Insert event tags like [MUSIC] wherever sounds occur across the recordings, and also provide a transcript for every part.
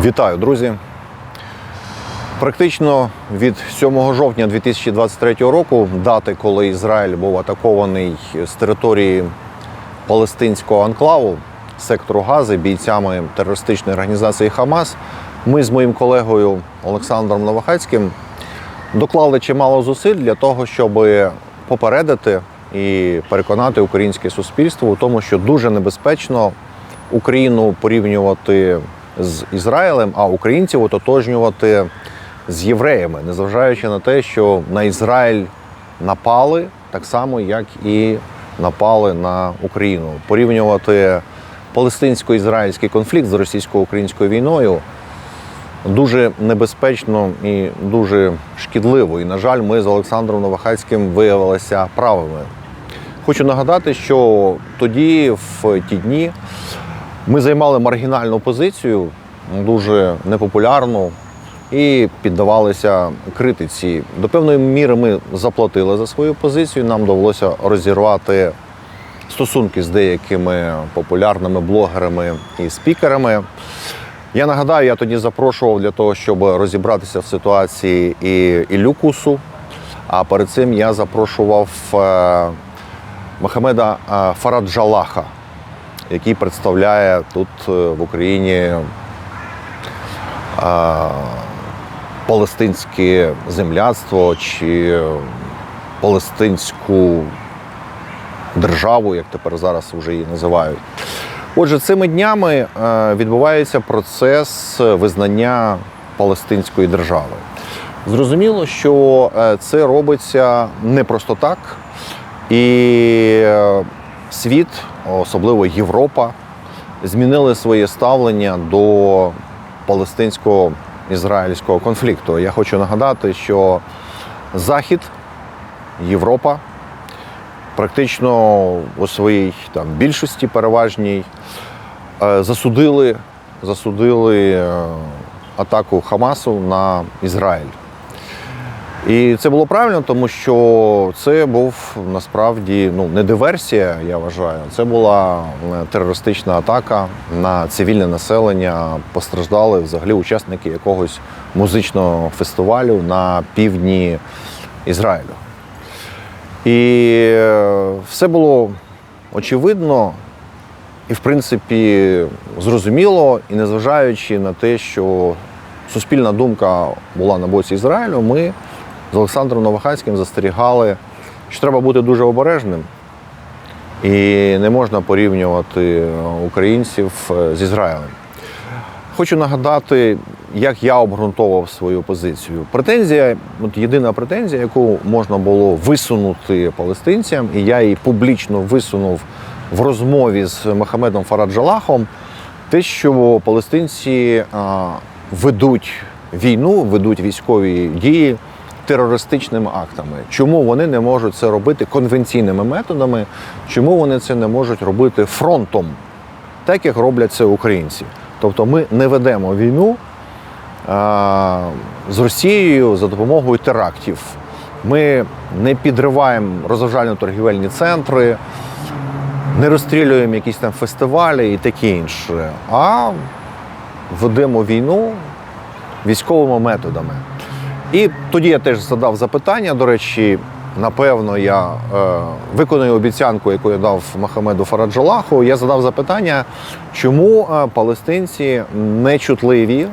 Вітаю, друзі! Практично від 7 жовтня 2023 року, дати, коли Ізраїль був атакований з території палестинського анклаву сектору Гази бійцями терористичної організації Хамас, ми з моїм колегою Олександром Новохацьким доклали чимало зусиль для того, щоб попередити і переконати українське суспільство у тому, що дуже небезпечно Україну порівнювати з Ізраїлем, а українців ототожнювати з євреями, незважаючи на те, що на Ізраїль напали так само, як і напали на Україну. Порівнювати палестинсько-ізраїльський конфлікт з російсько-українською війною дуже небезпечно і дуже шкідливо. І, на жаль, ми з Олександром Новохацьким виявилися правими. Хочу нагадати, що тоді, в ті дні, ми займали маргінальну позицію, дуже непопулярну, і піддавалися критиці. До певної міри ми заплатили за свою позицію. Нам довелося розірвати стосунки з деякими популярними блогерами і спікерами. Я нагадаю, я тоді запрошував для того, щоб розібратися в ситуації і Іллю Кусу. А перед цим я запрошував е, Мохамеда е, Фараджалаха, який представляє тут е, в Україні е, палестинське земляцтво чи палестинську державу, як тепер зараз вже її називають. Отже, цими днями е, відбувається процес визнання Палестинської держави. Зрозуміло, що е, це робиться не просто так, і е, світ, особливо Європа, змінили своє ставлення до палестинсько-ізраїльського конфлікту. Я хочу нагадати, що Захід, Європа практично у своїй там більшості переважній е, засудили, засудили е, атаку Хамасу на Ізраїль. І це було правильно, тому що це був насправді ну, не диверсія, я вважаю. Це була е, терористична атака на цивільне населення. Постраждали взагалі учасники якогось музичного фестивалю на півдні Ізраїлю. І е, все було очевидно і, в принципі, зрозуміло, і незважаючи на те, що суспільна думка була на боці Ізраїлю, ми з Олександром Новохацьким застерігали, що треба бути дуже обережним. І не можна порівнювати українців е, з Ізраїлем. Хочу нагадати, як я обґрунтовував свою позицію. Претензія, от єдина претензія, яку можна було висунути палестинцям, і я її публічно висунув в розмові з Мохамедом Фараджалахом, те, що палестинці ведуть війну, ведуть військові дії терористичними актами. Чому вони не можуть це робити конвенційними методами? Чому вони це не можуть робити фронтом, так як роблять це українці? Тобто ми не ведемо війну а, з Росією за допомогою терактів. Ми не підриваємо розважально-торгівельні центри, не розстрілюємо якісь там фестивалі і таке інше, а ведемо війну військовими методами. І тоді я теж задав запитання. До речі, напевно, я е, виконую обіцянку, яку я дав Мохамеду Фараджалаху. Я задав запитання, чому е, палестинці не чутливі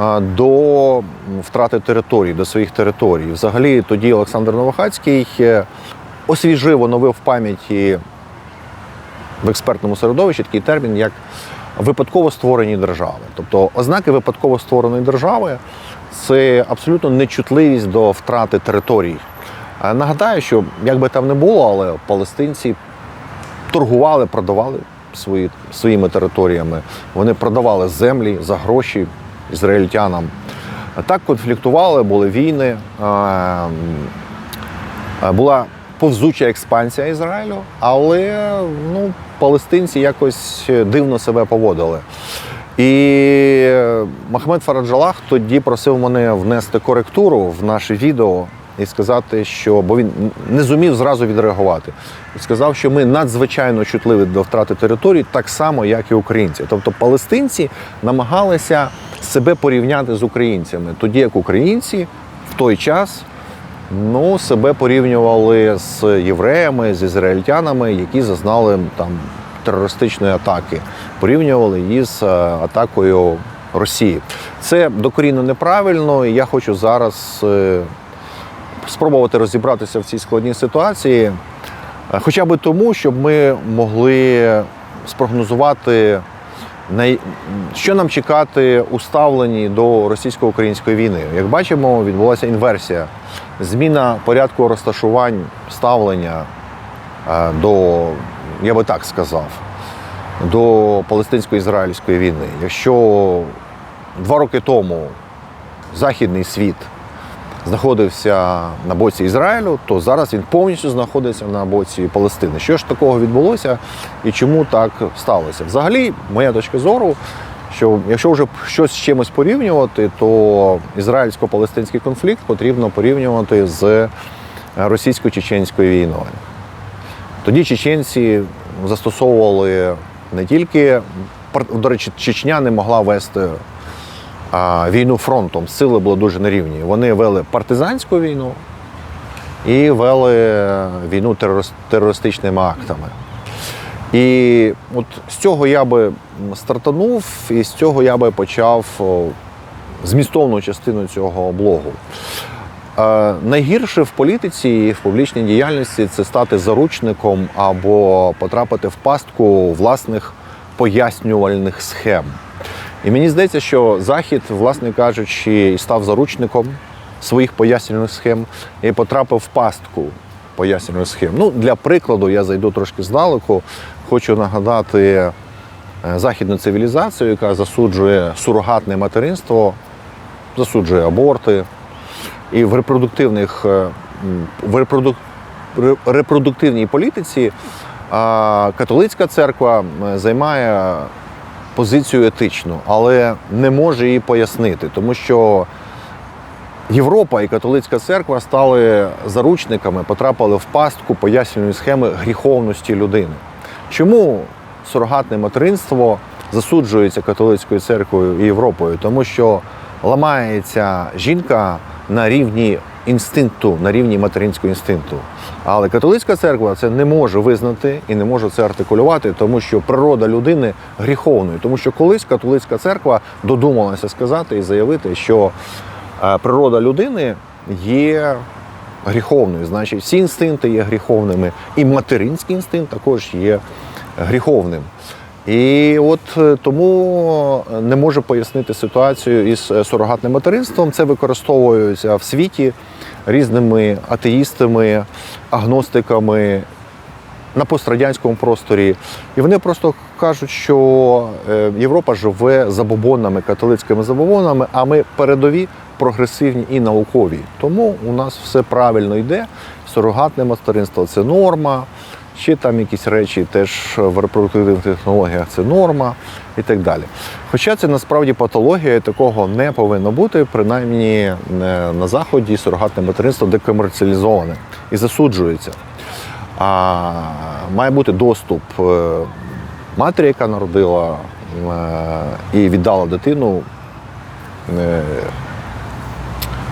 е, до втрати територій, до своїх територій. Взагалі, тоді Олександр Новохацький е, освіжив, оновив в пам'яті в експертному середовищі такий термін, як випадково створені держави. Тобто ознаки випадково створеної держави це абсолютно нечутливість до втрати територій. Е, Нагадаю, що як би там не було, але палестинці торгували, продавали свої, своїми територіями. Вони продавали землі за гроші ізраїльтянам. Так конфліктували, були війни. е, е, Була повзуча експансія Ізраїлю, але ну, палестинці якось дивно себе поводили. І Махмед Фараджалах тоді просив мене внести коректуру в наше відео, і сказати, що бо він не зумів зразу відреагувати. Сказав, що ми надзвичайно чутливі до втрати територій, так само, як і українці. Тобто палестинці намагалися себе порівняти з українцями, тоді як українці в той час ну, себе порівнювали з євреями, з ізраїльтянами, які зазнали там терористичної атаки, порівнювали її з е, атакою Росії. Це докорінно неправильно, і я хочу зараз е, спробувати розібратися в цій складній ситуації, е, хоча б тому, щоб ми могли спрогнозувати, що нам чекати у ставленні до російсько-української війни. Як бачимо, відбулася інверсія, зміна порядку розташувань ставлення до, я би так сказав, до палестинсько-ізраїльської війни. Якщо два роки тому західний світ знаходився на боці Ізраїлю, то зараз він повністю знаходиться на боці Палестини. Що ж такого відбулося і чому так сталося? Взагалі, моя точка зору, що якщо вже щось з чимось порівнювати, то ізраїльсько-палестинський конфлікт потрібно порівнювати з російсько-чеченською війною. Тоді чеченці застосовували не тільки до речі, Чечня не могла вести а, війну фронтом. Сили були дуже нерівні. Вони вели партизанську війну і вели війну терористичними актами. І от з цього я би стартанув, і з цього я би почав змістовну частину цього блогу. Найгірше в політиці і в публічній діяльності це стати заручником або потрапити в пастку власних пояснювальних схем. І мені здається, що Захід, власне кажучи, став заручником своїх пояснювальних схем і потрапив в пастку пояснювальних схем. Ну, для прикладу, я зайду трошки здалеку. Хочу нагадати е, західну цивілізацію, яка засуджує сурогатне материнство, засуджує аборти. І в репродуктивних е, в репродук, репродуктивній політиці а, католицька церква займає позицію етичну, але не може її пояснити, тому що Європа і католицька церква стали заручниками, потрапили в пастку пояснювальної схеми гріховності людини. Чому сурогатне материнство засуджується католицькою церквою і Європою? Тому що ламається жінка на рівні інстинкту, на рівні материнського інстинкту. Але католицька церква це не може визнати і не може це артикулювати, тому що природа людини гріховною. Тому що колись католицька церква додумалася сказати і заявити, що е, природа людини є гріховною. Значить, всі інстинкти є гріховними, і материнський інстинкт також є гріховним. І от е, тому не можу пояснити ситуацію із е, сурогатним материнством. Це використовується в світі різними атеїстами, агностиками на пострадянському просторі. І вони просто кажуть, що е, Європа живе забобонами, католицькими забобонами, а ми передові, прогресивні і наукові. Тому у нас все правильно йде. Сурогатне материнство це норма. Ще там якісь речі теж в репродуктивних технологіях це норма і так далі. Хоча це насправді патологія, такого не повинно бути, принаймні е, на Заході сурогатне материнство декомерціалізоване і засуджується. А має бути доступ е, матері, яка народила е, і віддала дитину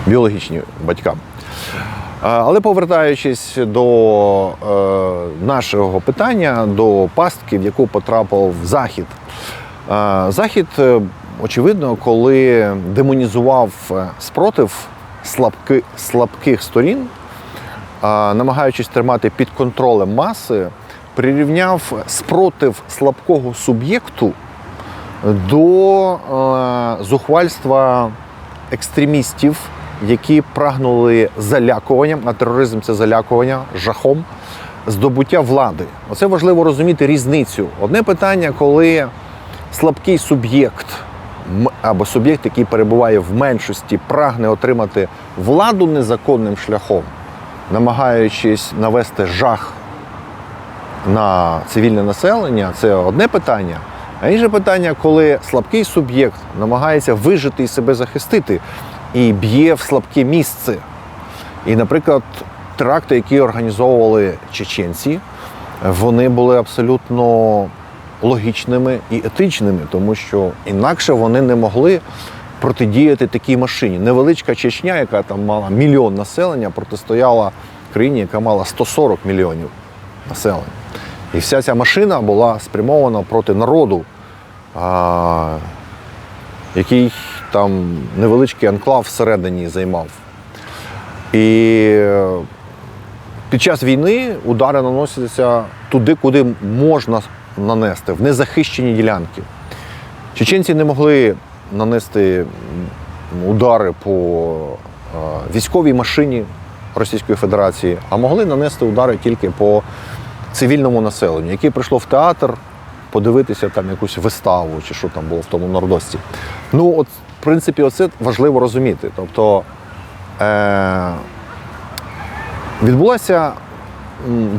біологічним батькам. Але повертаючись до е, нашого питання, до пастки, в яку потрапив Захід. Е, Захід, е, очевидно, коли демонізував е, спротив слабки, слабких сторін, а, намагаючись тримати під контролем маси, прирівняв спротив слабкого суб'єкту до е, зухвальства екстремістів, які прагнули залякуванням, а тероризм це залякування жахом, здобуття влади. Оце важливо розуміти різницю. Одне питання, коли слабкий суб'єкт або суб'єкт, який перебуває в меншості, прагне отримати владу незаконним шляхом, намагаючись навести жах на цивільне населення, це одне питання. А інше питання, коли слабкий суб'єкт намагається вижити і себе захистити і б'є в слабке місце. І, наприклад, теракти, які організовували чеченці, вони були абсолютно логічними і етичними, тому що інакше вони не могли протидіяти такій машині. Невеличка Чечня, яка там мала мільйон населення, протистояла країні, яка мала 140 мільйонів населення. І вся ця машина була спрямована проти народу, який там невеличкий анклав всередині займав. І е, під час війни удари наносяться туди, куди можна нанести, в незахищені ділянки. Чеченці не могли нанести удари по е, військовій машині Російської Федерації, а могли нанести удари тільки по цивільному населенню, яке прийшло в театр подивитися там якусь виставу чи що там було в тому нордості. Ну, от, в принципі, оце важливо розуміти. Тобто е- відбулася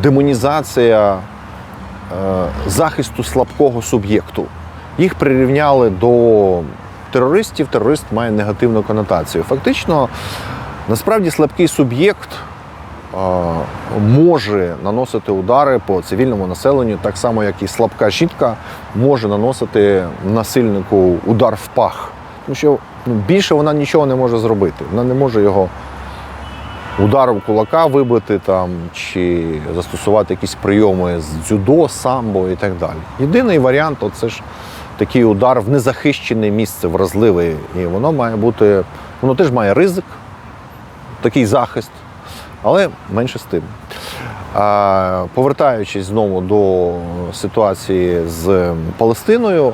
демонізація е, захисту слабкого суб'єкту. Їх прирівняли до терористів. Терорист має негативну конотацію. Фактично, насправді слабкий суб'єкт е, може наносити удари по цивільному населенню, так само, як і слабка жінка може наносити насильнику удар в пах. Тому що ну, більше вона нічого не може зробити. Вона не може його ударом кулака вибити там, чи застосувати якісь прийоми з дзюдо, самбо і так далі. Єдиний варіант це ж такий удар в незахищене місце, вразливе. І воно має бути, воно теж має ризик, такий захист, але менше з тим. А, повертаючись знову до ситуації з Палестиною,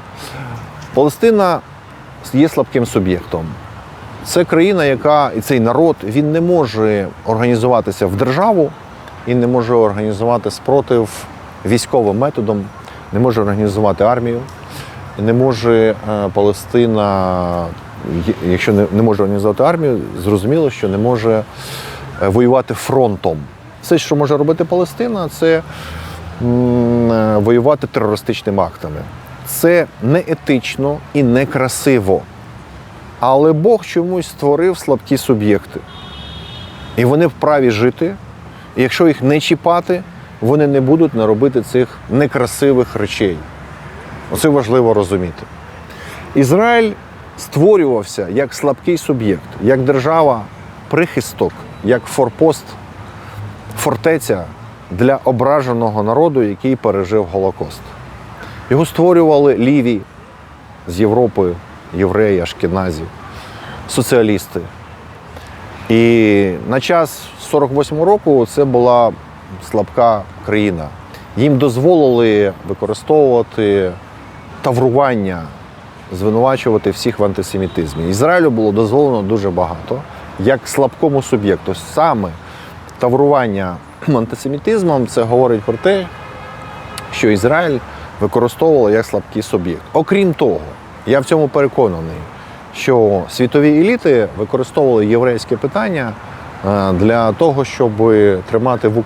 Палестина є слабким суб'єктом. Це країна, яка і цей народ він не може організуватися в державу і не може організувати спротив військовим методом, не може організувати армію, не може е, Палестина, якщо не, може організувати армію, зрозуміло, що не може е, воювати фронтом. Все, що може робити Палестина, це е, воювати терористичними актами. Це не етично і не красиво. Але Бог чомусь створив слабкі суб'єкти. І вони вправі жити. І якщо їх не чіпати, вони не будуть не робити цих некрасивих речей. Оце важливо розуміти. Ізраїль створювався як слабкий суб'єкт, як держава прихисток, як форпост, фортеця для ображеного народу, який пережив Голокост. Його створювали ліві з Європи, євреї, ашкеназі, соціалісти. І на час 48 року це була слабка країна. Їм дозволили використовувати таврування, звинувачувати всіх в антисемітизмі. Ізраїлю було дозволено дуже багато, як слабкому суб'єкту. Саме таврування [CLEARS THROAT] антисемітизмом це говорить про те, що Ізраїль використовувала як слабкий суб'єкт. Окрім того, я в цьому переконаний, що світові еліти використовували єврейське питання е, для того, щоб тримати в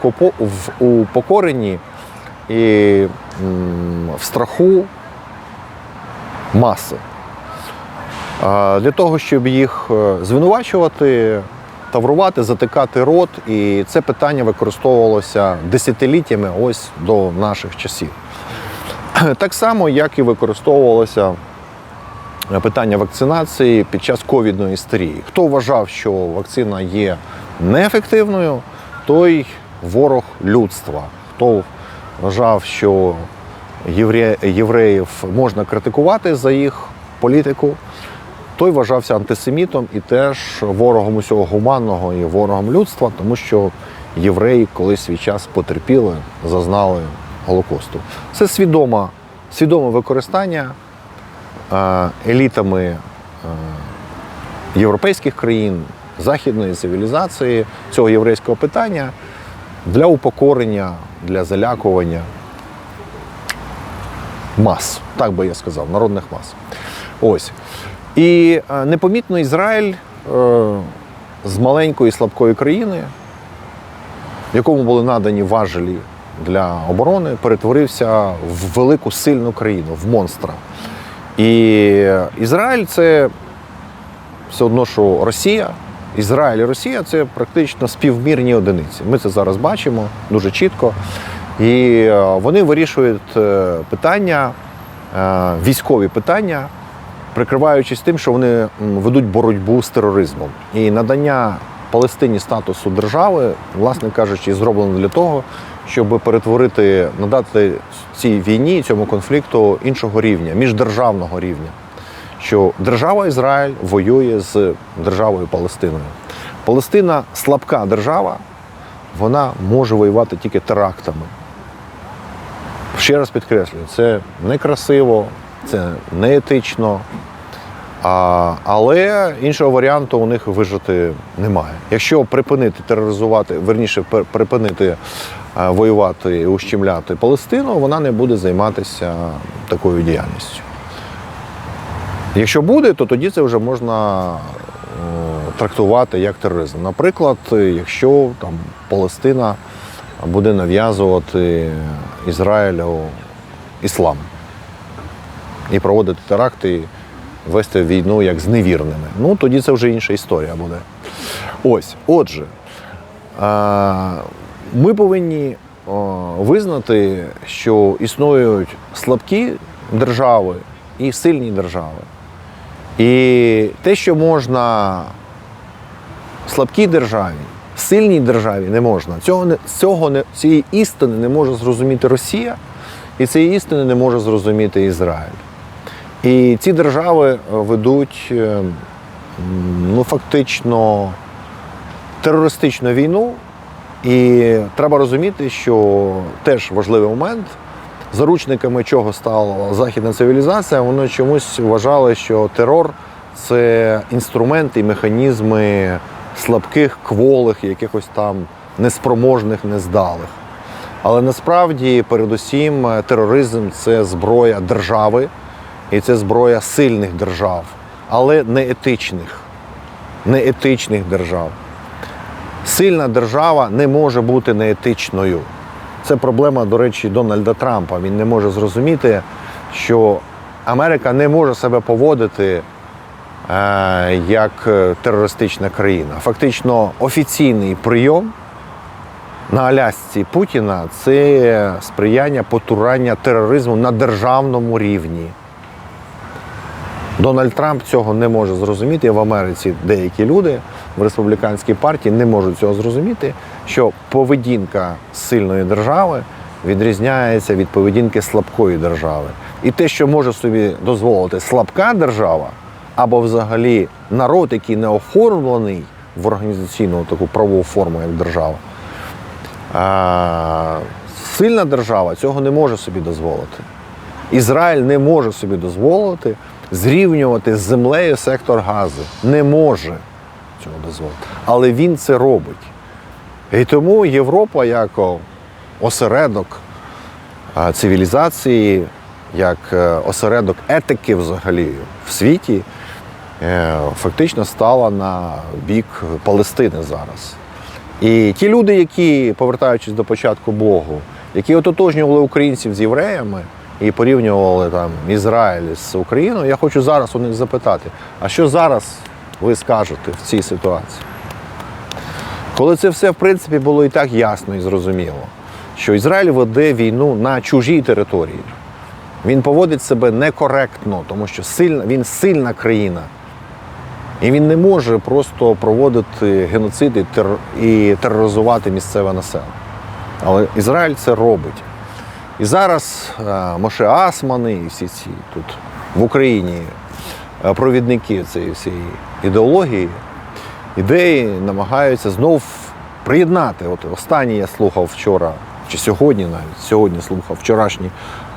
упокоренні і в страху маси. Для того, щоб їх е, звинувачувати, таврувати, затикати рот. І це питання використовувалося десятиліттями ось до наших часів. [CLEARS THROAT] Так само, як і використовувалося питання вакцинації під час ковідної істерії. Хто вважав, що вакцина є неефективною, той ворог людства. Хто вважав, що євре- євреїв можна критикувати за їх політику, той вважався антисемітом і теж ворогом усього гуманного і ворогом людства, тому що євреї колись свій час потерпіли, зазнали Голокосту. Це свідома, свідоме використання е, елітами е, європейських країн, західної цивілізації цього єврейського питання для упокорення, для залякування мас, так би я сказав, народних мас. Ось. І е, непомітно Ізраїль з маленької слабкої країни, якому були надані важелі для оборони, перетворився в велику сильну країну, в монстра. І Ізраїль це все одно, що Росія, Ізраїль і Росія це практично співмірні одиниці. Ми це зараз бачимо дуже чітко. І е, вони вирішують е, питання, е, військові питання, прикриваючись тим, що вони ведуть боротьбу з тероризмом. І надання Палестині статусу держави, власне кажучи, зроблено для того, щоб перетворити, надати цій війні, цьому конфлікту іншого рівня, міждержавного рівня. Що держава Ізраїль воює з державою Палестиною. Палестина слабка держава, вона може воювати тільки терактами. Ще раз підкреслюю, це некрасиво, це неетично, а, але іншого варіанту у них вижити немає. Якщо припинити тероризувати, верніше припинити воювати і ущемляти Палестину, вона не буде займатися такою діяльністю. Якщо буде, то тоді це вже можна е, трактувати як тероризм. Наприклад, якщо там Палестина буде нав'язувати Ізраїлю іслам і проводити теракти, вести війну як з невірними. Ну тоді це вже інша історія буде. Ось, отже, е, ми повинні визнати, що існують слабкі держави і сильні держави. І те, що можна слабкій державі, сильній державі не можна. Цього не, цього не, цієї істини не може зрозуміти Росія, і цієї істини не може зрозуміти Ізраїль. І ці держави е, ведуть е, ну, фактично терористичну війну. І треба розуміти, що теж важливий момент, заручниками чого стала західна цивілізація, вони чомусь вважали, що терор це інструменти і механізми слабких, кволих, якихось там неспроможних, нездалих. Але насправді, передусім, тероризм це зброя держави і це зброя сильних держав, але не етичних, не етичних держав. Сильна держава не може бути неетичною. Це проблема, до речі, Дональда Трампа. Він не може зрозуміти, що Америка не може себе поводити е, як е, терористична країна. Фактично, офіційний прийом на Алясці Путіна це сприяння потурання тероризму на державному рівні. Дональд Трамп цього не може зрозуміти. В Америці деякі люди в республіканській партії не можуть цього зрозуміти, що поведінка сильної держави відрізняється від поведінки слабкої держави. І те, що може собі дозволити слабка держава, або взагалі народ, який не оформлений в організаційну таку правову форму, як держава, сильна держава цього не може собі дозволити. Ізраїль не може собі дозволити зрівнювати з землею сектор газу. Не може цього дозволити. Але він це робить. І тому Європа, як осередок цивілізації, як е, осередок етики взагалі в світі, е, фактично стала на бік Палестини зараз. І ті люди, які, повертаючись до початку Богу, які ототожнювали українців з євреями і порівнювали там Ізраїль з Україною, я хочу зараз у них запитати, а що зараз ви скажете в цій ситуації? Коли це все в принципі було і так ясно і зрозуміло, що Ізраїль веде війну на чужій території. Він поводить себе некоректно, тому що сильна, він сильна країна. І він не може просто проводити геноцид і, тер... і тероризувати місцеве населення. Але Ізраїль це робить. І зараз е, Моше Асмани і всі ці тут в Україні е, провідники цієї всієї ідеології, ідеї намагаються знов приєднати. От останній я слухав вчора, чи сьогодні навіть, сьогодні слухав вчорашній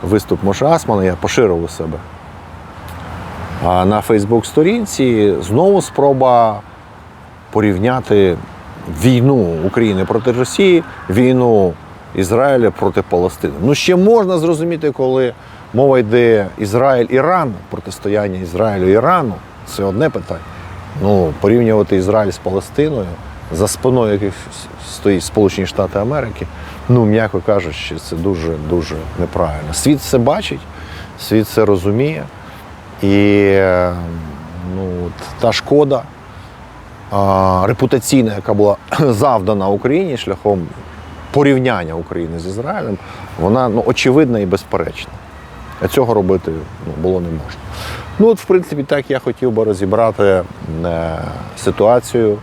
виступ Моше Асмана, я поширив у себе. А на Фейсбук-сторінці знову спроба порівняти війну України проти Росії, війну Ізраїля проти Палестини. Ну ще можна зрозуміти, коли мова йде Ізраїль-Іран, протистояння Ізраїлю-Ірану. Це одне питання. Ну, порівнювати Ізраїль з Палестиною, за спиною яких стоїть Сполучені Штати Америки, ну, м'яко кажучи, це дуже-дуже неправильно. Світ це бачить, світ це розуміє. І ну, та шкода, а, репутаційна, яка була [CLEARS THROAT] завдана Україні шляхом порівняння України з Ізраїлем, вона ну, очевидна і безперечна. А цього робити ну, було не можна. Ну, от, в принципі, так я хотів би розібрати е, ситуацію,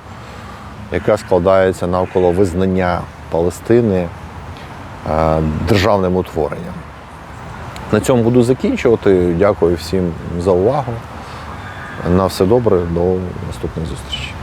яка складається навколо визнання Палестини е, державним утворенням. На цьому буду закінчувати. Дякую всім за увагу. На все добре, до наступних зустрічей.